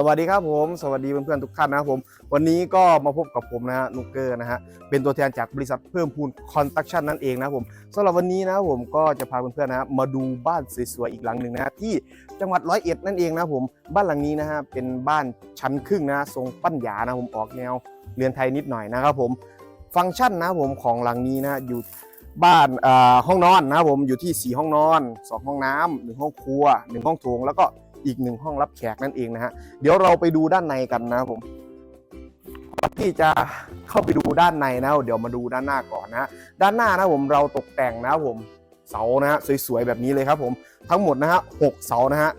สวัสดีครับผม สวัสดีเพื่อนๆทุกท่านนะครับผม วันนี้ก็มาพบกับผมนะฮะนุกเกอร์นะฮะเป็นตัวแทนจากบริษัทเพิ่มพูนคอนสตรักชั่นนั่นเองนะครับผมสำหรับวันนี้นะครับผมก็จะพาเพื่อนๆนะฮะมาดูบ้านสวยๆอีกหลังหนึ่งนะที่จังหวัดร้อยเอ็ดนั่นเองนะครับผมบ้านหลังนี้นะฮะเป็นบ้านชั้นครึ่งนะทรงปั้นหยานะผมออกแนวเรือนไทยนิดหน่อยนะครับผมฟังก์ชันนะผมของหลังนี้นะอยู่บ้านห้องนอนนะครับผมอยู่ที่ 4 ห้องนอนสองห้องน้ำหนึ่งห้องครัวหนึ่งห้องโถงแล้วก็ อีกหนึ่งห้องรับแขกนั่นเองนะฮะเดี๋ยวเราไปดูด้านในกันนะครับผมก่อนที่จะเข้าไปดูด้านในนะ เดี๋ยวมาดูด้านหน้าก่อนนะด้านหน้านะผมเราตกแต่งนะครับผมเสานะฮะสวยๆแบบนี้เลยครับผมทั้งหมดนะฮะหกเสานะฮะ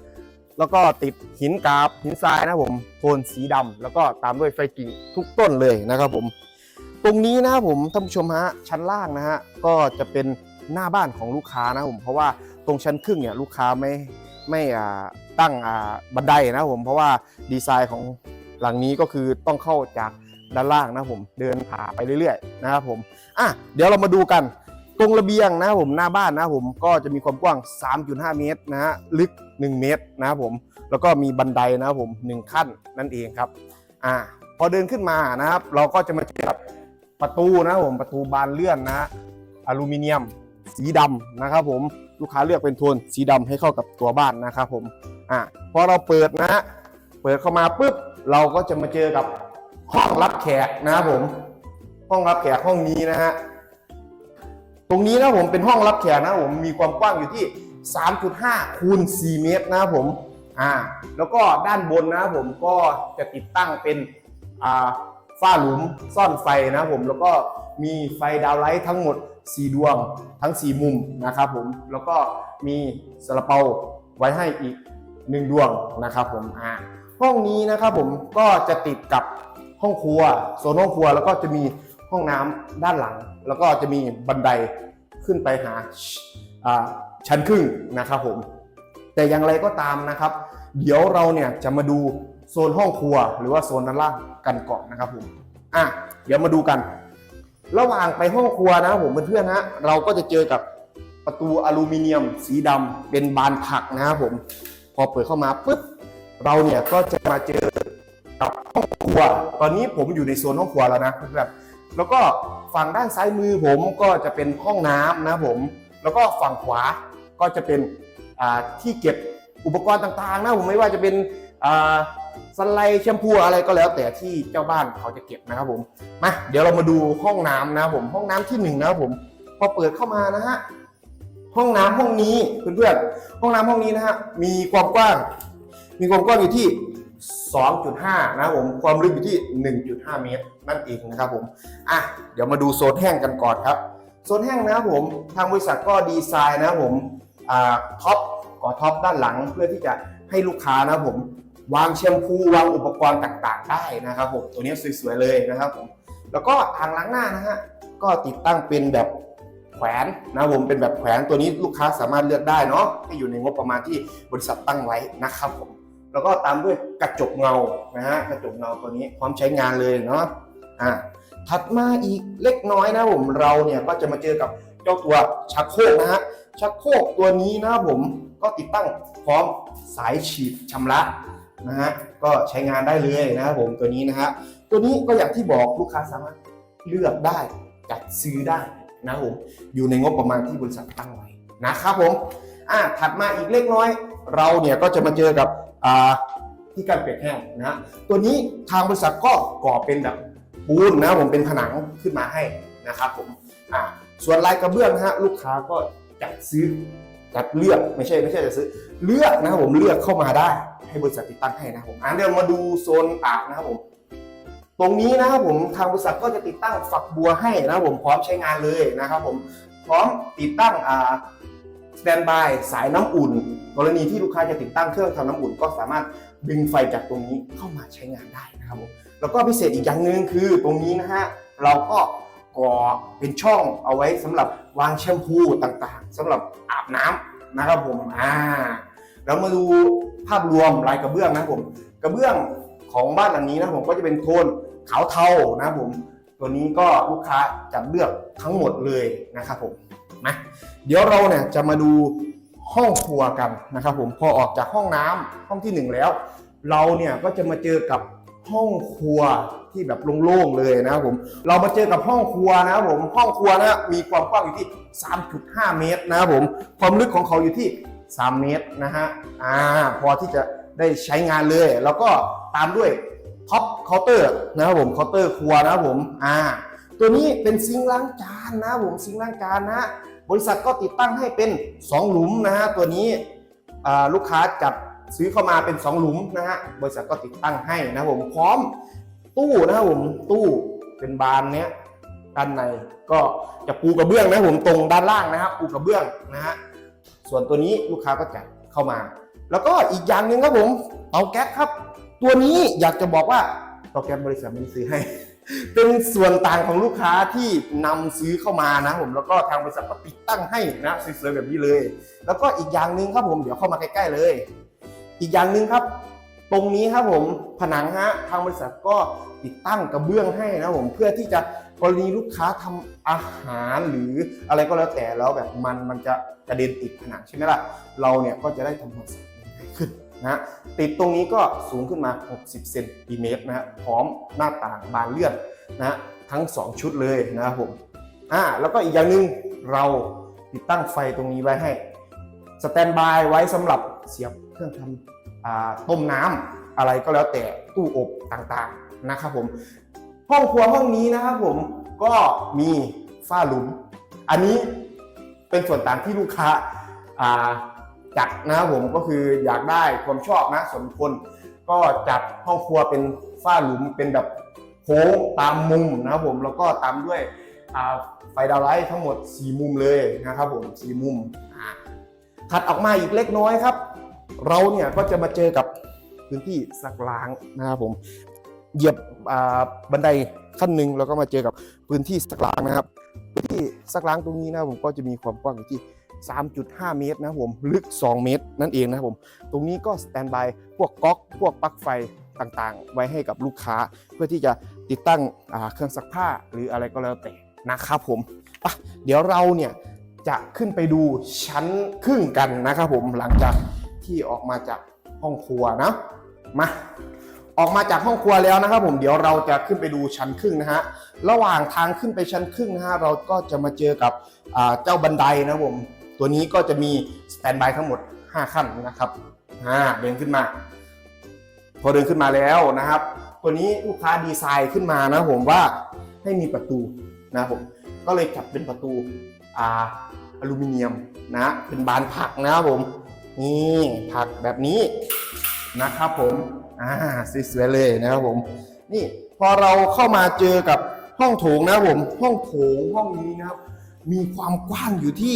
แล้วก็ติดหินกราบหินทรายนะครับผมโทนสีดำแล้วก็ตามด้วยไฟกิ่งทุกต้นเลยนะครับผมตรงนี้นะครับผมท่านผู้ชมฮะชั้นล่างนะฮะก็จะเป็นหน้าบ้านของลูกค้านะครับผมเพราะว่าตรงชั้นครึ่งเนี่ยลูกค้าไม่ไม่อ่า ตั้งบันไดนะผมเพราะว่าดีไซน์ของหลังนี้ก็คือต้องเข้าจากด้านล่างนะผมเดินผ่าไปเรื่อยๆนะครับผมอะเดี๋ยวเรามาดูกันตรงระเบียงนะผมหน้าบ้านนะผมก็จะมีความกว้าง 3.5 เมตรนะฮะลึก 1 เมตรนะครับผมแล้วก็มีบันไดนะผม 1 ขั้นนั่นเองครับอ่าพอเดินขึ้นมานะครับ เราก็จะมาเจอกับประตูนะผมประตูบานเลื่อนนะฮะอลูมิเนียมสีดำนะครับผมลูกค้าเลือกเป็นโทนสีดำให้เข้ากับตัวบ้านนะครับผม อะพอเราเปิดนะฮะเปิดเข้ามาปุ๊บเราก็จะมาเจอกับห้องรับแขกนะครับผม ห้องรับแขกห้องนี้นะฮะตรงนี้นะผมเป็นห้องรับแขกนะผมมีความกว้างอยู่ที่ 3.5คูณ4เมตรนะครับผมอ่าแล้วก็ด้านบนนะครับผมก็จะติดตั้งเป็นอ่าฝ้าหลุมซ่อนไฟนะครับผมแล้วก็มีไฟดาวไลท์ทั้งหมด 4 ดวงทั้ง 4 มุมนะครับผมแล้วก็มีสลัเปาไว้ให้อีก 1ดวงนะครับผมอ่าห้องนี้นะครับผมก็จะติดกับห้องครัวโซนห้องครัวแล้วก็จะมีห้องน้ำด้านหลัง แล้วก็จะมีบันไดขึ้นไปหาชั้นครึ่งนะครับผมแต่อย่างไรก็ตามนะครับ เดี๋ยวเราเนี่ยจะมาดูโซนห้องครัว หรือว่าโซนด้านล่างกันก่อนนะครับผมอะเดี๋ยวมาดูกัน ระหว่างไปห้องครัวนะผมเพื่อนๆฮะเราก็จะเจอกับประตูอลูมิเนียม สีดำเป็นบานผักนะครับผม อเปิดเข้ามาปุ๊บเราเนี่ยก็จะมาเจอกับห้องครัว ตอนนี้ผมอยู่ในโซนห้องครัวแล้วนะเพื่อนๆแล้วก็ฝั่งด้านซ้ายมือผมก็จะเป็นห้องน้ำนะผม แล้วก็ฝั่งขวาก็จะเป็นที่เก็บอุปกรณ์ต่างๆนะผมไม่ว่าจะเป็นสไลด์แชมพูอะไรก็แล้วแต่ที่เจ้าบ้านเขาจะเก็บนะครับผมมาเดี๋ยวเรามาดูห้องน้ำนะผมห้องน้ำที่หนึ่งนะครับผมพอเปิดเข้ามานะฮะ ห้องน้ำห้องนี้เพื่อนๆห้องน้ำห้องนี้นะฮะมีความกว้าง มีความกว้างอยู่ที่ 2.5 นะครับผมความลึกอยู่ที่ 1.5 เมตรนั่นเองนะครับผมอะเดี๋ยวมาดูโซนแห้งกันก่อนครับโซนแห้งนะครับผมทางบริษัทก็ดีไซน์นะครับผมอ่าท็อปก่อท็อปด้านหลังเพื่อที่จะให้ลูกค้านะครับผมวางแชมพูวางอุปกรณ์ต่างๆ ได้นะครับผมตัวนี้สวยๆเลยนะครับผมแล้วก็ทางล้างหน้านะฮะก็ติดตั้งเป็นแบบ แขวนนะผมเป็นแบบแขวนตัวนี้ลูกค้าสามารถเลือกได้เนาะให้อยู่ในงบประมาณที่บริษัทตั้งไว้นะครับผมแล้วก็ตามด้วยกระจกเงานะฮะกระจกเงาตัวนี้พร้อมใช้งานเลยเนาะอ่าถัดมาอีกเล็กน้อยนะผมเราเนี่ยก็จะมาเจอกับเจ้าตัวชักโครกนะฮะชักโครกตัวนี้นะผมก็ติดตั้งพร้อมสายฉีดชำระนะฮะก็ใช้งานได้เลยนะครับผมตัวนี้นะฮะตัวนี้ก็อย่างที่บอกลูกค้าสามารถเลือกได้จัดซื้อได้ นะครับผมอยู่ในงบประมาณที่บริษัทตั้งไว้นะครับผมอ่าถัดมาอีกเล็กน้อย เราเนี่ยก็จะมาเจอกับอ่าที่การเปียกแห้งนะตัวนี้ทางบริษัทก็ก่อเป็นแบบปูนนะผมเป็นผนังขึ้นมาให้นะครับผมอ่าส่วนลายกระเบื้องนะฮะลูกค้าก็จัดซื้อจัดเลือกไม่ใช่ไม่ใช่จะซื้อเลือกนะครับผมเลือกเข้ามาได้ให้บริษัทติดตั้งให้นะครับผมอะเดี๋ยวมาดูโซนอาบนะครับผม ตรงนี้นะครับผมทางบริษัทก็จะติดตั้งฝักบัวให้นะครับผมพร้อมใช้งานเลยนะครับผมพร้อมติดตั้งอ่าสแตนบายสายน้ำอุ่น กรณีที่ลูกค้าจะติดตั้งเครื่องทำน้ำอุ่น ก็สามารถดึงไฟจากตรงนี้เข้ามาใช้งานได้นะครับผมแล้วก็พิเศษอีกอย่างหนึ่งคือตรงนี้นะฮะเราก็ก่อเป็นช่องเอาไว้สำหรับวางแชมพูต่างๆสำหรับอาบน้ำนะครับผมอ่าเรามาดูภาพรวมลายกระเบื้องนะครับผมกระเบื้องของบ้านหลังนี้นะผมก็จะเป็นโทน ขาวเทานะครับผม ตัวนี้ก็ลูกค้าจัดเลือกทั้งหมดเลยนะครับผมนะเดี๋ยวเราเนี่ยจะมาดูห้องครัวกันนะครับผมพอออกจากห้องน้ำห้องที่หนึ่งแล้ว เราเนี่ยก็จะมาเจอกับห้องครัวที่แบบโล่งๆเลยนะครับผมเรามาเจอกับห้องครัวนะครับผมห้องครัวนะมีความกว้างอยู่ที่ 3.5 เมตรนะครับผมความลึกของเขาอยู่ที่ 3 เมตรนะฮะอ่าพอที่จะได้ใช้งานเลย แล้วก็ตามด้วย ท็อปเคาน์เตอร์นะครับผมเคาน์เตอร์ครัวนะครับผมอ่าตัวนี้เป็นซิงค์ล้างจานนะครับผมซิงค์ล้างจานนะฮะบริษัทก็ติดตั้งให้เป็น 2 หลุมนะฮะตัวนี้ลูกค้าจัดซื้อเข้ามาเป็น 2 หลุมนะฮะบริษัทก็ติดตั้งให้นะครับผมพร้อมตู้นะครับผมตู้เป็นบานเนี้ยด้านในก็จะปูกระเบื้องนะครับผมตรงด้านล่างนะครับปูกระเบื้องนะฮะส่วนตัวนี้ลูกค้าก็จัดเข้ามา แล้วก็อีกอย่างหนึ่งครับผมเตาแก๊สครับ ตัวนี้อยากจะบอกว่าเตาแก๊สบริษัทไม่ได้ซื้อให้ เป็นส่วนต่างของลูกค้าที่นำซื้อเข้ามานะผมแล้วก็ทางบริษัทก็ติดตั้งให้นะสวยๆแบบนี้เลย แล้วก็อีกอย่างหนึ่งครับผมเดี๋ยวเข้ามาใกล้ๆเลย อีกอย่างหนึ่งครับ ตรงนี้ครับผมผนังฮะทางบริษัทก็ติดตั้งกระเบื้องให้นะผมเพื่อที่จะกรณีลูกค้าทำอาหารหรืออะไรก็แล้วแต่แล้วแบบมันมันจะกระเด็นติดผนังใช่ไหมล่ะเราเนี่ยก็จะได้ทำความสะอาดง่ายขึ้ นะติดตรงนี้ก็สูงขึ้นมา 60 เซนติเมตรนะฮะพร้อมหน้าต่างบานเลื่อนนะทั้ง 2 ชุดเลยนะครับผมอ่าแล้วก็อีกอย่างหนึ่งเราติดตั้งไฟตรงนี้ไว้ให้สแตนบายไว้สำหรับเสียบเครื่องทำต้มน้ำอะไรก็แล้วแต่ตู้อบต่างๆนะครับผมห้องครัวห้องนี้นะครับผมก็มีฝ้าหลุม อันนี้เป็นส่วนต่างที่ลูกค้าา จัดนะครับผมก็คืออยากได้ความชอบนะส่วนบุคคลก็จัดห้องครัวเป็นฝ้าหลุมเป็นแบบโค้งตามมุมนะครับผมแล้วก็ตามด้วยไฟดาวไลท์ทั้งหมด 4 มุมเลยนะครับผม4มุมถัดออกมาอีกเล็กน้อยครับ เราเนี่ยก็จะมาเจอกับพื้นที่ซักล้างนะครับผมเหยียบบันไดขั้นหนึ่งแล้วก็มาเจอกับพื้นที่ซักล้างนะครับพื้นที่ซักล้างตรงนี้นะผมก็จะมีความกว้างอยู่ที่ 3.5 เมตรนะผมลึก 2 เมตร นั่นเองนะครับผม ตรงนี้ก็สแตนบายพวกก๊อก พวกปลั๊กไฟต่างๆ ไว้ให้กับลูกค้า เพื่อที่จะติดตั้งเครื่องซักผ้าหรืออะไรก็แล้วแต่นะครับผมปะเดี๋ยวเราเนี่ยจะขึ้นไปดูชั้นครึ่งกันนะครับผมหลังจากที่ออกมาจากห้องครัวนะมาออกมาจากห้องครัวแล้วนะครับผมเดี๋ยวเราจะขึ้นไปดูชั้นครึ่งนะฮะระหว่างทางขึ้นไปชั้นครึ่งนะฮะเราก็จะมาเจอกับเจ้าบันไดนะผม ตัวนี้ก็จะมีสแตนบายทั้งหมด 5 ขั้นนะครับอ่าเดินขึ้นมา พอเดินขึ้นมาแล้วนะครับ ตัวนี้ลูกค้าดีไซน์ขึ้นมานะผมว่าให้มีประตูนะผมก็เลยจับเป็นประตูอ่าอลูมิเนียมนะเป็นบานผักนะครับผมนี่ผักแบบนี้นะครับผมอ่าสวยๆเลยนะครับผม นี่พอเราเข้ามาเจอกับห้องโถงนะครับผม ห้องโถงห้องนี้นะครับ มีความกว้างอยู่ที่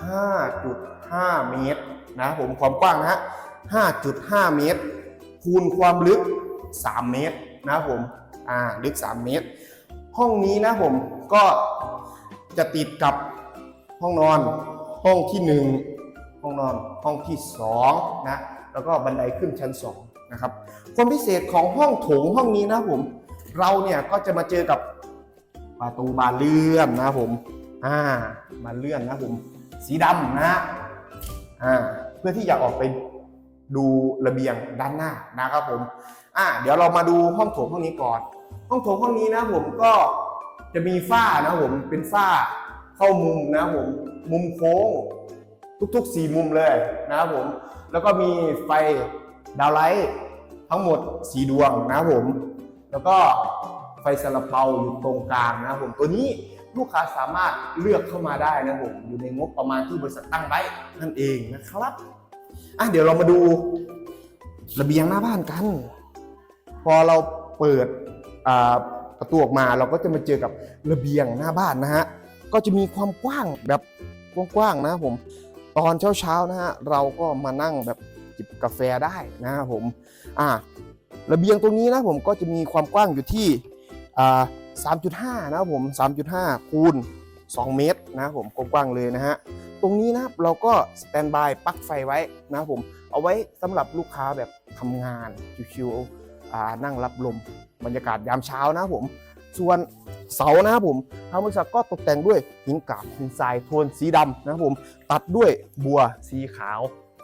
5.5 เมตรนะผมความกว้างนะฮะ 5.5 เมตร คูณความลึก 3 เมตรนะผมอ่าลึก 3 เมตร ห้องนี้นะผมก็จะติดกับห้องนอนห้องที่ 1 ห้องนอนห้องที่2นะแล้วก็บันไดขึ้นชั้น2นะครับความพิเศษของห้องโถงห้องนี้นะผมเราเนี่ยก็จะมาเจอกับประตูบานเลื่อนนะผมอ่าบานเลื่อนนะผม สีดำนะฮะเพื่อที่จะออกไปดูระเบียงด้านหน้านะครับผมอ่าเดี๋ยวเรามาดูห้องโถงห้องนี้ก่อน ห้องโถงห้องนี้นะผมก็จะมีฝ้านะผมเป็นฝ้าเข้ามุมนะผมมุมโค้งทุกๆ 4 มุมเลยนะครับผม แล้วก็มีไฟดาวไลท์ทั้งหมด4ดวงนะครับผม แล้วก็ไฟสลับเปาอยู่ตรงกลางนะครับผมตัวนี้ ลูกค้าสามารถเลือกเข้ามาได้นะผมอยู่ในงบประมาณที่บริษัทตั้งไว้นั่นเองนะครับอะเดี๋ยวเรามาดูระเบียงหน้าบ้านกัน พอเราเปิดประตูออกมาเราก็จะมาเจอกับระเบียงหน้าบ้านนะฮะก็จะมีความกว้างแบบกว้างๆนะผม ตอนเช้าๆนะฮะเราก็มานั่งแบบจิบกาแฟได้นะผมอ่าระเบียงตรงนี้นะผมก็จะมีความกว้างอยู่ที่อ่า 3.5 นะครับผม 3.5 คูณ 2 เมตรนะครับผมกว้างๆเลยนะฮะ ตรงนี้นะครับเราก็สแตนบายปลั๊กไฟไว้นะครับผม เอาไว้สำหรับลูกค้าแบบทำงานชิวๆนั่งรับลมบรรยากาศยามเช้านะครับผม ส่วนเสานะครับผมทางบริษัทก็ตกแต่งด้วยหินกาบหินทรายโทนสีดำนะครับผม ตัดด้วยบัวสีขาว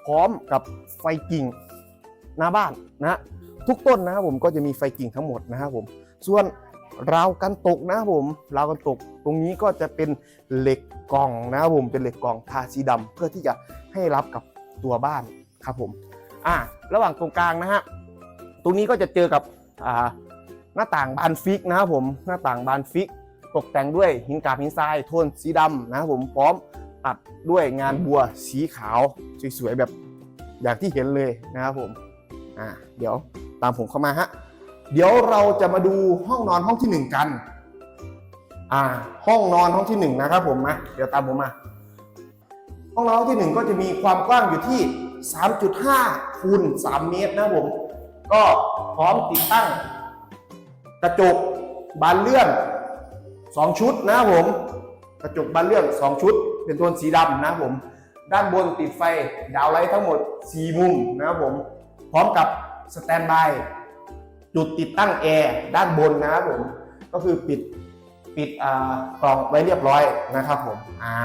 พร้อมกับไฟกิ่งหน้าบ้านนะฮะทุกต้นนะครับผมก็จะมีไฟกิ่งทั้งหมดนะครับผม ส่วน ราวกันตกนะครับผมราวกันตกตรงนี้ก็จะเป็นเหล็กกล่องนะครับผมเป็นเหล็กกล่องทาสีดำเพื่อที่จะให้รับกับตัวบ้านครับผมอ่าระหว่างตรงกลางนะฮะตรงนี้ก็จะเจอกับอ่าหน้าต่างบานฟิกนะครับผมหน้าต่างบานฟิก ตกแต่งด้วยหินกาบหินทรายโทนสีดำนะครับผมพร้อมตัดด้วยงานบัวสีขาวสวยๆแบบอย่างที่เห็นเลยนะครับผมอ่าเดี๋ยวตามผมเข้ามาฮะ เดี๋ยวเราจะมาดูห้องนอนห้องที่หนึ่งกัน อ่า ห้องนอนห้องที่หนึ่งนะครับผมนะเดี๋ยวตามผมมา ห้องนอนห้องที่หนึ่งก็จะมีความกว้างอยู่ที่ 3.5คูณ3เมตรนะผม ก็พร้อมติดตั้ง กระจกบานเลื่อน 2 ชุดนะผม กระจกบานเลื่อน 2 ชุด เป็นโทนสีดำนะผม ด้านบนติดไฟดาวไลท์ทั้งหมด 4 มุมนะครับผม พร้อมกับสแตนบาย จุดติดตั้งแอร์ด้านบนนะครับผมก็คือปิดปิดกล่องไว้เรียบร้อยนะครับผมอ่า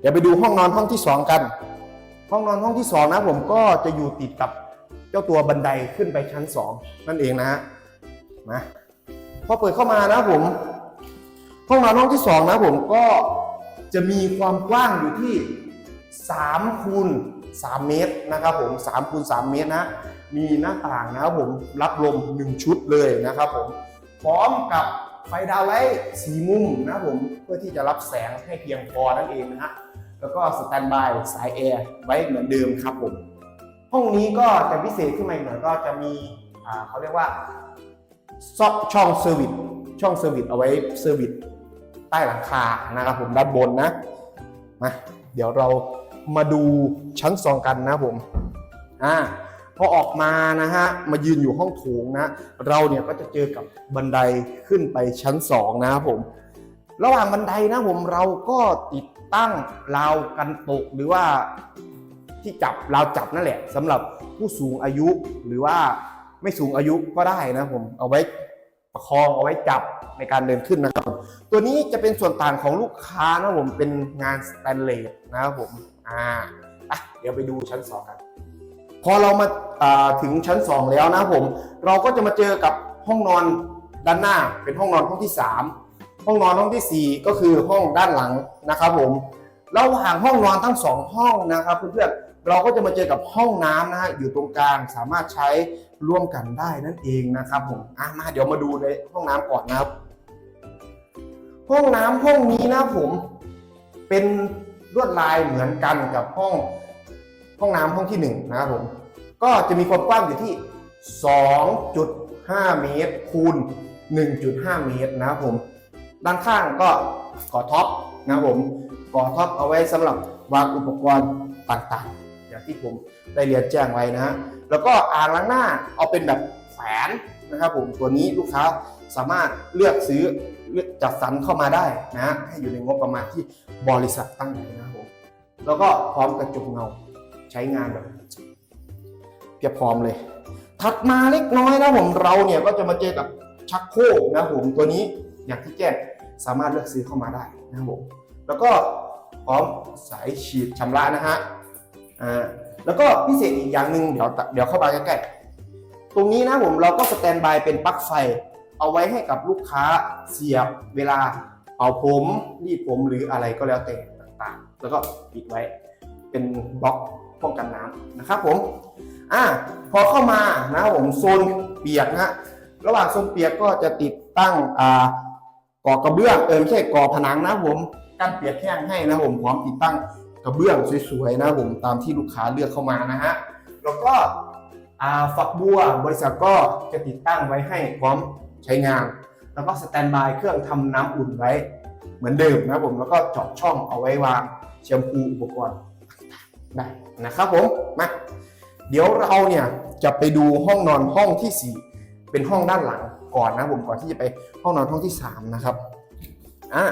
เดี๋ยวไปดูห้องนอนห้องที่ 2 กัน ห้องนอนห้องที่ 2 นะผมก็จะอยู่ติดกับเจ้าตัวบันไดขึ้นไปชั้น 2 นั่นเองนะฮะมาพอเปิดเข้ามานะผมห้องนอนห้องที่ 2 นะผมก็จะมีความกว้างอยู่ที่3คูณ3เมตรนะครับผม3คูณ3เมตรนะ มีหน้าต่างนะครับผมรับลม 1 ชุดเลยนะครับผมพร้อมกับไฟดาวไลท์สีมุมนะครับผมเพื่อที่จะรับแสงให้เพียงพอนั่นเองนะฮะแล้วก็สแตนบายสายแอร์ไว้เหมือนเดิมครับผมห้องนี้ก็จะพิเศษขึ้นมาอีกหน่อยก็จะมีเขาเรียกว่าซอกช่องเซอร์วิสช่องเซอร์วิสเอาไว้เซอร์วิสใต้หลังคานะครับผมด้านบนนะมาเดี๋ยวเรามาดูชั้นสองกันนะครับผมอ่า พอออกมานะฮะมายืนอยู่ห้องโถงนะเราเนี่ยก็จะเจอกับบันไดขึ้นไปชั้น 2 นะครับผมระหว่างบันไดนะผมเราก็ติดตั้งราวกันตกหรือว่าที่จับราวจับนั่นแหละสำหรับผู้สูงอายุหรือว่าไม่สูงอายุก็ได้นะผมเอาไว้ประคองเอาไว้จับในการเดินขึ้นนะครับ ตัวนี้จะเป็นส่วนต่างของลูกค้านะผมเป็นงานสแตนเลสนะครับผมอ่าอะเดี๋ยวไปดูชั้น2กัน พอเรามาาถึงชั้น 2 แล้วนะผม เราก็จะมาเจอกับห้องนอนด้านหน้า เป็นห้องนอนห้องที่ 3 ห้องนอนห้องทีสี่4 ก็คือห้องด้านหลังนะครับผมระหว่างห้องนอนทั้งสองห้องนะครับเพื่อนๆเราก็จะมาเจอกับห้องน้ำนะฮะอยู่ตรงกลางสามารถใช้ร่วมกันได้นั่นเองนะครับผมอะมาเดี๋ยวมาดูในห้องน้ำก่อนนะครับ ห้องน้ำห้องนี้นะผมเป็นลวดลายเหมือนกันกับห้อง ห้องน้ำห้องที่หนึ่งนะครับผมก็จะมีความกว้างอยู่ที่ 2.5 เมตรคูณ 1.5 เมตรนะครับผมด้านข้างก็ก่อท็อปนะครับผมก่อท็อปเอาไว้สำหรับวางอุปกรณ์ต่างๆ อย่างที่ผมได้เรียนแจ้งไว้นะฮะแล้วก็อ่างล้างหน้าเอาเป็นแบบแขวนนะครับผมตัวนี้ลูกค้าสามารถเลือกซื้อเลือกจัดสรรเข้ามาได้นะฮะให้อยู่ในงบประมาณที่บริษัทตั้งไว้นะครับผมแล้วก็พร้อมกระจกเงา ใช้งานแบบเพียบพร้อมเลย ถัดมาเล็กน้อยนะผมเราเนี่ยก็จะมาเจอกับชักโครกนะผมตัวนี้อย่างที่แจ้งสามารถเลือกซื้อเข้ามาได้นะครับผมแล้วก็พร้อมสายฉีดชำระนะฮะอ่าแล้วก็พิเศษอีกอย่างหนึ่งเดี๋ยวเดี๋ยวเข้ามาใกล้ๆตรงนี้นะผมเราก็สแตนบายเป็นปลั๊กไฟ เอาไว้ให้กับลูกค้าเสียบเวลาเป่าผมรีดผมหรืออะไรก็แล้วแต่ต่างๆ แล้วก็ปิดไว้เป็นบล็อก ป้องกันน้ำนะครับผมอ่าพอเข้ามานะครับผมโซนเปียกนะฮะระหว่างโซนเปียกก็จะติดตั้งอ่าก่อกระเบื้องเออไม่ใช่ก่อผนังนะผมกั้นเปียกแห้งให้นะผมพร้อมติดตั้งกระเบื้องสวยๆนะผมตามที่ลูกค้าเลือกเข้ามานะฮะแล้วก็ฝักบัวบริษัทก็จะติดตั้งไว้ให้พร้อมใช้งาน แล้วก็สแตนบายเครื่องทำน้ำอุ่นไว้เหมือนเดิมนะผมแล้วก็เจาะช่องเอาไว้วางแชมพูอุปกรณ์ ได้นะครับผมมาเดี๋ยวเราเนี่ยจะไปดูห้องนอนห้องที่ 4 เป็นห้องด้านหลังก่อนนะผมก่อนที่จะไปห้องนอนห้องที่ 3 นะครับอะ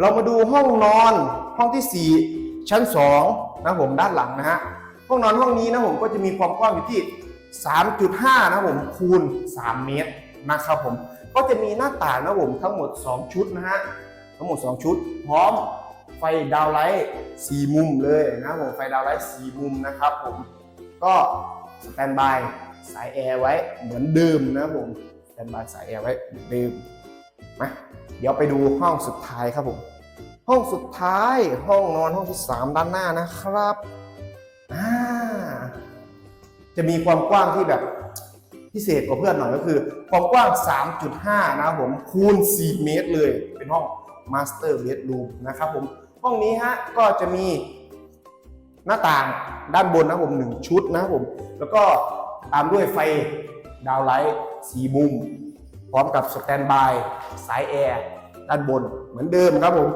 เรามาดูห้องนอนห้องที่ 4 ชั้น2นะผมด้านหลังนะฮะห้องนอนห้องนี้นะผมก็จะมีความกว้างอยู่ที่ 3.5 นะผมคูณ 3 เมตรนะครับผมก็จะมีหน้าต่างนะผมทั้งหมด 2 ชุดนะฮะทั้งหมด 2 ชุด พร้อม ไฟดาวไลท์4มุมเลยนะผมไฟดาวไลท์4มุมนะครับผมก็สแตนบายสายแอร์ไว้เหมือนเดิมนะผมสแตนบายสายแอร์ไว้เหมือนเดิมมาเดี๋ยวไปดูห้องสุดท้ายครับผมห้องสุดท้ายห้องนอนห้องที่สามด้านหน้านะครับจะมีความกว้างที่แบบพิเศษกว่าเพื่อนหน่อยก็คือ ความกว้าง 3.5 นะผมคูณ 4 เมตรเลย เป็นห้อง Master Bedroom นะครับผม ห้องนี้ฮะก็จะมีหน้าต่างด้านบนนะผมหนึ่งชุดนะผม แล้วก็ตามด้วยไฟดาวไลท์สีมุม พร้อมกับสแตนบายสายแอร์ด้านบนเหมือนเดิมครับผม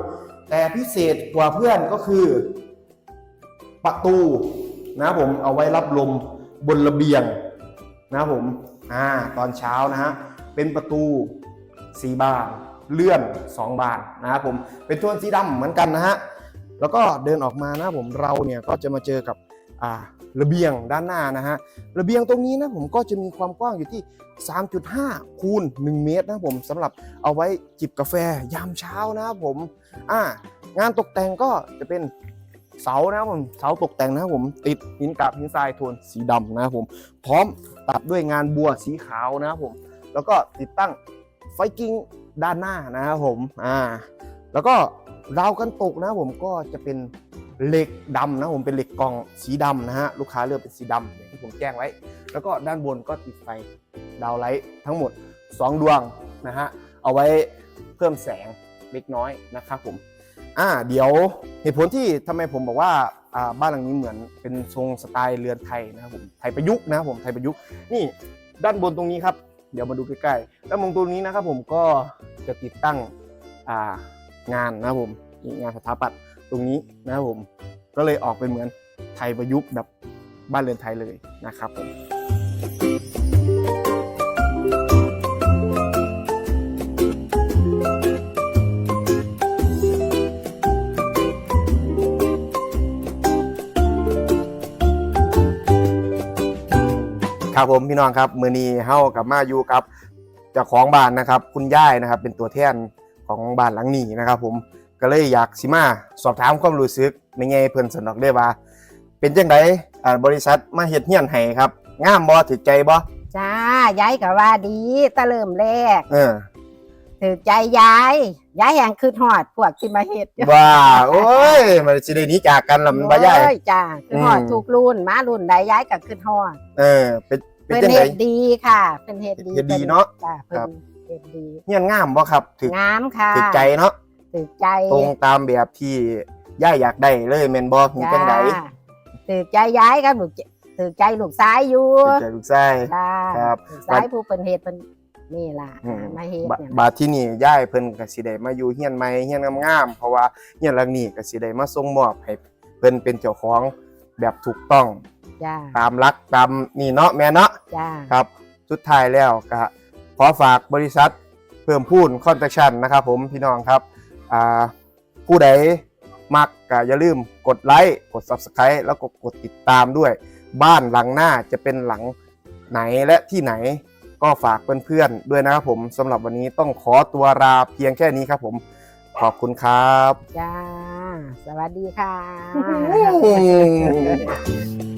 แต่พิเศษกว่าเพื่อนก็คือ ประตูนะผมเอาไว้รับลมบนระเบียงนะผมอ่าตอนเช้านะฮะเป็นประตูสีบาน เลื่อน 2 บานนะครับผมเป็นโทนสีดำเหมือนกันนะฮะแล้วก็เดินออกมานะผมเราเนี่ยก็จะมาเจอกับระเบียงด้านหน้านะฮะระเบียงตรงนี้นะผมก็จะมีความกว้างอยู่ที่ 3.5 คูณ 1 เมตรนะผมสำหรับเอาไว้จิบกาแฟยามเช้านะครับผมอ่างานตกแต่งก็จะเป็นเสานะครับผมเสาตกแต่งนะครับผมติดหินกาบหินทรายโทนสีดำนะครับผม พร้อมตัดด้วยงานบัวสีขาวนะครับผม แล้วก็ติดตั้งไฟกิ้ง ด้านหน้านะครับผมอ่าแล้วก็ราวกันตกนะผมก็จะเป็นเหล็กดำนะผมเป็นเหล็กกองสีดำนะฮะลูกค้าเลือกเป็นสีดำอย่างที่ผมแจ้งไว้ แล้วก็ด้านบนก็ติดไฟดาวไลท์ทั้งหมด 2 ดวงนะฮะเอาไว้เพิ่มแสงเล็กน้อยนะครับผมอ่าเดี๋ยวเหตุผลที่ทำไมผมบอกว่าอ่าบ้านหลังนี้เหมือนเป็นทรงสไตล์เรือนไทยนะครับผมไทยประยุกต์นะครับผมไทยประยุกต์นี่ด้านบนตรงนี้ครับ เดี๋ยวมาดูใกล้ๆแล้วมงตัวนี้นะครับผมก็จะติดตั้งางานนะครับผมงานสถาปัตย์ตรงนี้นะครับผมก็เลยออกเป็นเหมือนไทยประยุกต์แบบบ้านเรือนไทยเลยนะครับผม ครับผมพี่น้องครับมือนี้เฮากับมาอยู่กับเจ้าของบ้านนะครับ คุณย่ายนะครับ เป็นตัวแทนของบ้านหลังนี้นะครับ ผมก็เลยอยากสิมาสอบถามความรู้สึกในไงเพิ่นสนอกได้ว่า เป็นจังไดอ่าบริษัทมาเฮ็ดเฮียนให้ครับงามบ่ถูกใจบ่จ้ายายก็ว่าดีแตะเริ่มแรกเออถือใจยายยายแหงคือหอดพวกที่มาเฮ็ดอยู่ว่าโอ้ยมันสิได้หนี้จากกันล่ะมันบ่ย่าย โอ้จ้าคือหอดอืม ทุกรุ่นมารุ่นใดยายก็คือหอด เออเป็น เป็นเพิ่นจังไดเฮ็ดดีค่ะเพิ่นเฮ็ดดีเฮ็ดดีเนาะจ้าเพิ่ครับนเฮ็ดดีเฮียนงามบ่ครับถูกงามค่ะถูกใจเนาะถือใจตรงตามแบบที่ย่ายอยากได้เลยแม่นบ่มีจังไดถือใจยายกับลูกถือใจลูกซ้ายอยู่ถูกใจลูกชาย จ้าครับลูกซ้ายผู้เพิ่นเฮ็ดเพิ่นนี่ล่ะอืมมาเฮ็ดบาเนี่ยบาดที่นี่ย่ายเพิ่นก็สิได้มาอยู่เฮียนใหม่เฮียนงามๆเพราะว่าเฮียนหลังนี้ก็สิได้มาส่งมอบให้เพิ่นเป็นเจ้าของแบบถูกต้อง จ้าตามหลักตามนี่เนาะแม่เนาะจ้าครับสุดท้ายแล้วก็ขอฝากบริษัทเพิ่มพูนคอนแทคชั่นนะครับผมพี่น้องครับอ่าผู้ใดมักก็อย่าลืมกดไลค์กด Subscribe แล้วก็กดติดตามด้วย บ้านหลังหน้าจะเป็นหลังไหนและที่ไหนก็ฝากเพื่อนๆด้วยนะครับผมสำหรับวันนี้ต้องขอตัวลาเพียงแค่นี้ครับผมขอบคุณครับ จ้า สวัสดีค่ะอืม